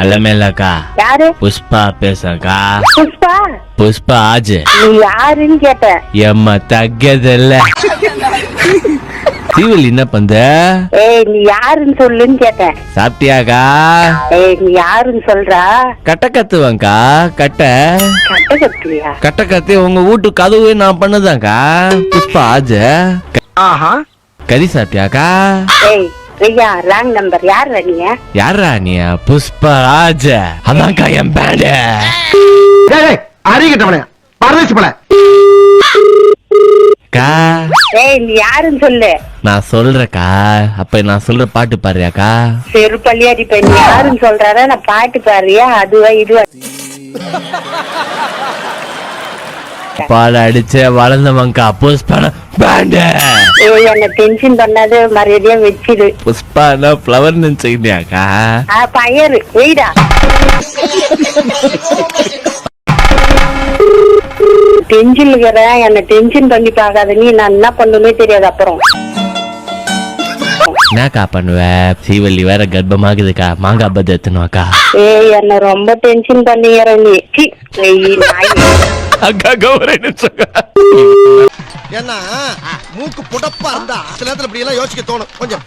அலமேலக்கா. யாரு? புஷ்பா பேசக்கா புஷ்பா? புஷ்பா ஆஜ். நீ யாருன்னு கேட்டேன் எம்மா தగ్గதில்ல தீவல் என்ன பண்ற ஏய் நீ யாருன்னு சொல்லுன்னு கேட்டேன் சாப்பிட்டியாக்கா? ஏய் நீ யாருன்னு சொல்றா? கட்ட கத்துவேன்க்கா கட்ட. கட்ட கத்துவியா? கட்ட கத்து உங்க வீட்டு கதவு நான் பண்ணதாக்கா புஷ்பா ஆஜ். ஆஹா. கறி சாப்பிட்டியாக்கா? ஏய் ஐயா ராங் நம்பர் யார் நீ யாரா நீ? புஷ்பா ஆஜ் அதான்க்கா என் பேண்டு அறிகிட்டவனே. பரதேசி பல அக்கா. ஏய் நீ யாருன்னு சொல்லு. நான் சொல்றேக்கா அப்ப நான் சொல்ற பாட்டு பாருயாக்கா செருப்பள்ளியாடி இப்ப நீ யாருன்னு சொல்றாரா நான் பாட்டு பாடுறியா? அதுவா இதுவா? பாட அடிச்ச வளர்ந்தவங்கக்கா புஷ்பான ஏய் என்ன டென்ஷன் பண்ணாத மரியாதையா வச்சிடு புஷ்பானா ஃப்ளவர் நினைச்சுக்கிட்டியாக்கா ஆ பயரு வெயிடா. டென்ஷன் இருக்கிறேன் என்ன டென்ஷன் பண்ணி பார்க்காத நீ நான் என்ன பண்ணுமே தெரியாது அப்புறம். என்னக்கா பண்ணுவ? சீவல்லி வேற கர்ப்பமாகுதுக்கா. மாங்காய் பத்து எத்தணும்க்கா ஏய் என்ன ரொம்ப டென்ஷன் பண்ணிக்கிற நீ. சி, ஏய், நாய். அக்கா கௌரவ ஏன்னா மூக்கு புடப்பா இருந்தா சில நேரத்துல இப்படி எல்லாம் யோசிக்க தோணும். கொஞ்சம்.